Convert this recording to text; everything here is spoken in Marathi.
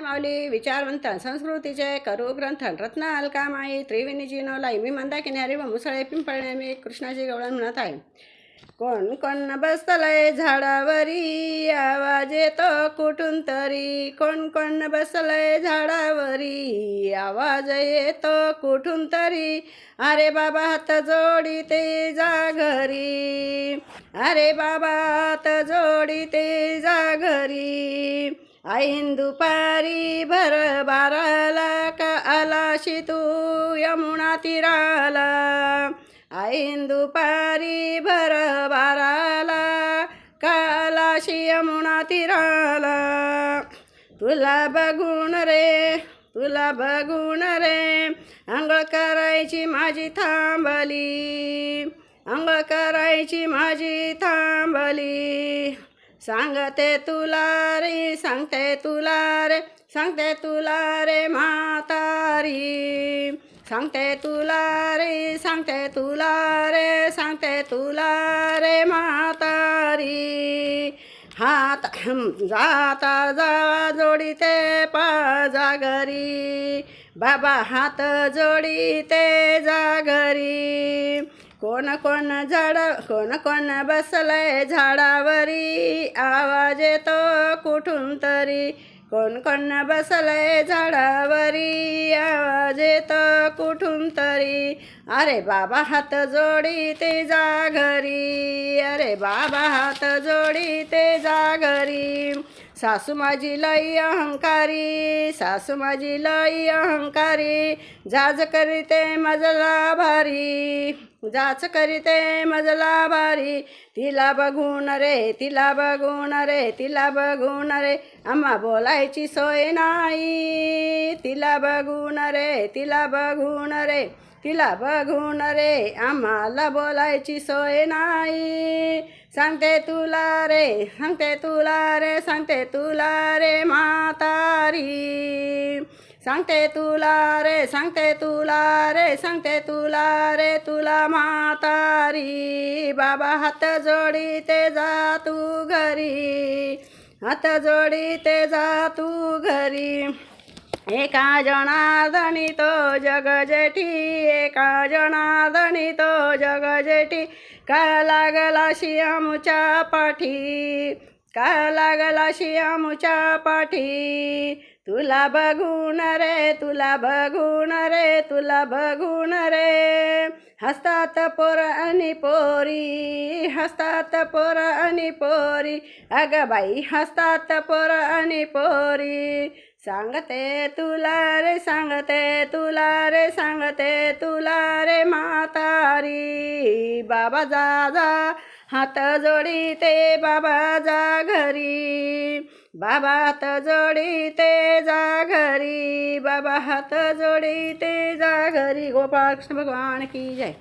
माऊली विचारवंत संस्कृतीचे करू ग्रंथ रत्न अलकामाई त्रिवेणी जिनोलाई मी मंदा किनारी व मुसळे पिंपळणे मी कृष्णाची गवळण म्हणत आहे कोण कोण बसलंय झाडावरी आवाज येतो कुठून तरी कोण कोण बसलंय झाडावरी आवाज येतो कुठून तरी अरे बाबा हात जोडी ते जा घरी अरे बाबा हात जोडी ते जा घरी ऐन दुपारी भर बाराला का आलाशी तू यमुना तीराला। ऐन दुपारी भर बाराला का आलाशी यमुना तीराला। तुला बघून रे तुला बघून रे आंघोळ करायची माझी थांबली आंघोळ करायची माझी थांबली। सांगते तुला रे सांगते तुला रे सांगते तुला रे म्हातारी. सांगते तुला रे सांगते तुला रे सांगते तुला रे म्हातारी. हात जाता जावा जोडीते पा जागरी बाबा हात जोडीते जागरी कोण कोण झाड कोण कोण बसलंय झाडावरी. आवाज येतो कुठून तरी. कोण कोण बसलंय झाडावरी. आवाज येतो कुठून तरी. अरे बाबा हात जोडी ते जा घरी. अरे बाबा हात जोडी ते जा घरी. सासू माझी लई अहंकारी सासू माझी लई अहंकारी. जाज करीते मजला भारी जाच करीते मजला भारी. तिला बघून रे तिला बघून रे तिला बघून रे आम्हा बोलायची सोय नाही. तिला बघून रे तिला बघून रे तिला बघून रे आम्हाला बोलायची सोय नाही. सांगते तुला रे सांगते तुला रे सांगते तुला रे म्हातारी. सांगते तुला रे सांगते तुला रे सांगते तुला रे तुला म्हातारी. बाबा हात जोडी ते जा तू घरी हात जोडी ते जा तू घरी. एका जनार्दनी तो जग जेठी एका जनार्दनी तो जग जेठी. का लागला शियामुच्या पाठी? का लागला शियामुच्या पाठी? तुला बघून रे तुला बघून रे तुला बघून रे. हसतात पोर आणि पोरी हसतात पोर आणि पोरी. अग बाई हसतात पोर आणि पोरी. सांगते तुला रे सांगते तुला रे सांगते तुला रे म्हातारी. बाबा जा जा हात जोडी ते बाबा जा घरी. बाबा हात जोडी ते जा घरी. बाबा हात जोडी ते जा घरी. गोपाळकृष्ण भगवान की जय.